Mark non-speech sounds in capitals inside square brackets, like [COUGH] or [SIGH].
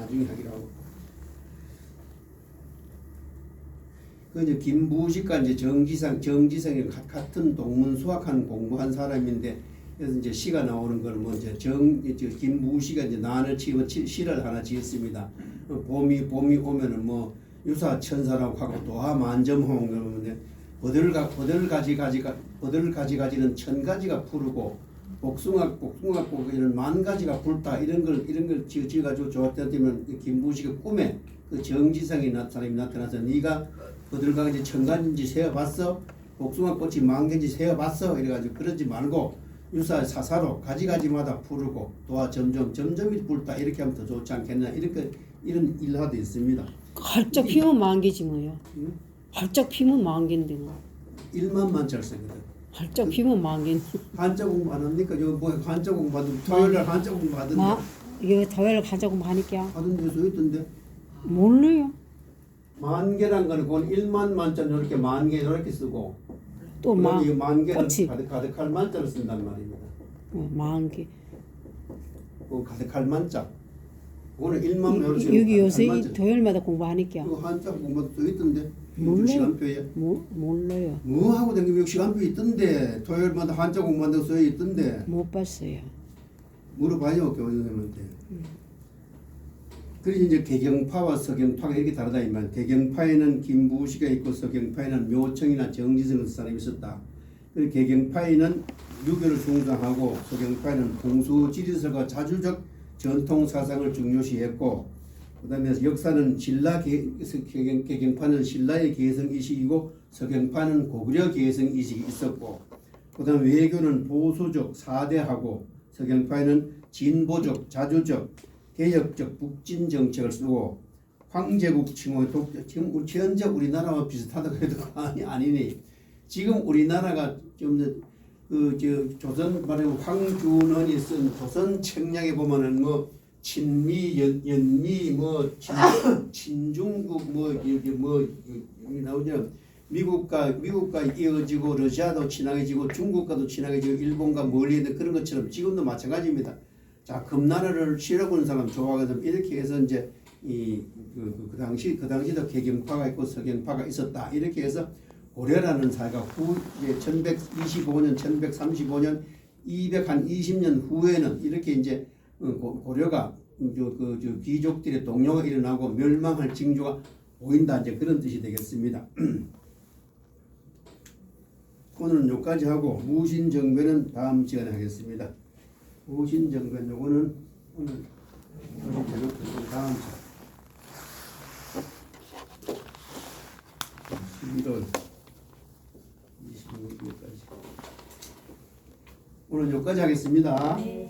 나중에 하기로 하고. 그 이제 김부식과 이제 정지상 정지상이 가- 같은 동문 수학한 공부한 사람인데 그래서 이제 시가 나오는 걸뭐 이제 정 이제 김부식가 이제 난을 치고 치- 시를 하나 지었습니다. 어, 봄이 봄이 오면은 뭐 유사 천사라고 하고 도하 만점홍 그러는데 버들 가 버들 가지 가지가 버들 가지 가지는 천 가지가 푸르고 복숭아 복숭아 꽃 이런 만 가지가 불다 이런 걸 이런 걸 지어 지어 가지고 좋았다면 김부식의 꿈에 그 정지상이 나 사람이 나타나서 네가 버들가지 천 가지인지 세어 봤어 복숭아 꽃이 만 개인지 세어 봤어 이래가지고 그러지 말고 유사 사사로 가지가지마다 푸르고 또한 점점 점점이 불다 이렇게 하면 더 좋지 않겠냐 이렇게 이런 일화도 있습니다. 활짝 피면 만개지 뭐요. 응? 활짝 피면 만개인데 뭐. 일만만 잘 쓰거든. 활짝 피면 만개. 한자 공부 안 합니까? 저뭐 한자 공부 하든 토요일 날 한자 공부 하던데 마 이거 더위를 가자고 하니까 하던 데서 있던데 몰라요. 만 개란 거는 그건 일만 만자 이렇게 만 개 이렇게 쓰고 또만 이만 개는 꽃이. 가득 가득할 만자를 쓴단 말입니다. 어, 만 개. 그 가득할 만자. 그거는 일만 이렇게 여기 요새. 토요일마다 공부하니까 그 한자 공부 써 있던데 몰라요. 시간표에 모, 몰라요. 뭐 하고 다니면 시간표 있던데 토요일마다 한자 공부한다고 써 있던데 못 봤어요. 물어봐요 교원 선생님한테. 그래서 이제 개경파와 서경파가 이렇게 다르다 이 말. 개경파에는 김부시가 있고 서경파에는 묘청이나 정지성 사람이 있었다. 그리고 개경파에는 유교를 중상하고 서경파에는 풍수 지리설과 자주적 전통 사상을 중요시했고 그 다음에 역사는 신라 개, 개경, 개경파는 신라의 개성 이식이고 서경파는 고구려 개성 이식이 있었고 그 다음 외교는 보수적 사대하고 서경파에는 진보적 자주적 개혁적 북진 정책을 쓰고 황제국 칭호 독 지금 현재 우리나라와 비슷하다고 해도 아니 아니니. 지금 우리나라가 좀 그저 조선 말하면 황준원이 쓴 조선 책량에 보면은 뭐 친미 연, 연미 뭐 친, [LAUGHS] 친중국 뭐 이게 뭐 여기 나오죠. 미국과 미국과 이어지고 러시아도 친하게지고 중국과도 친하게지고 일본과 멀리 있는 그런 것처럼 지금도 마찬가지입니다. 자 금나라를 싫어보는 사람 좋아하거든. 이렇게 해서 이제 이그 그, 그 당시 그 당시도 개경파가 있고 서경파가 있었다. 이렇게 해서 고려라는 사회가 후 이제 1125년 1135년 200 한 20년 후에는 이렇게 이제 어, 고- 고려가 저그 저 귀족들의 동요가 일어나고 멸망할 징조가 보인다 이제 그런 뜻이 되겠습니다. [CLEARS THROAT] 오늘은 여기까지 하고 무신정변은 다음 시간에 하겠습니다. 무신정변 요거는 오늘 오늘 제목 다음 시간 11월 26일까지 오늘 여기까지 하겠습니다. 네.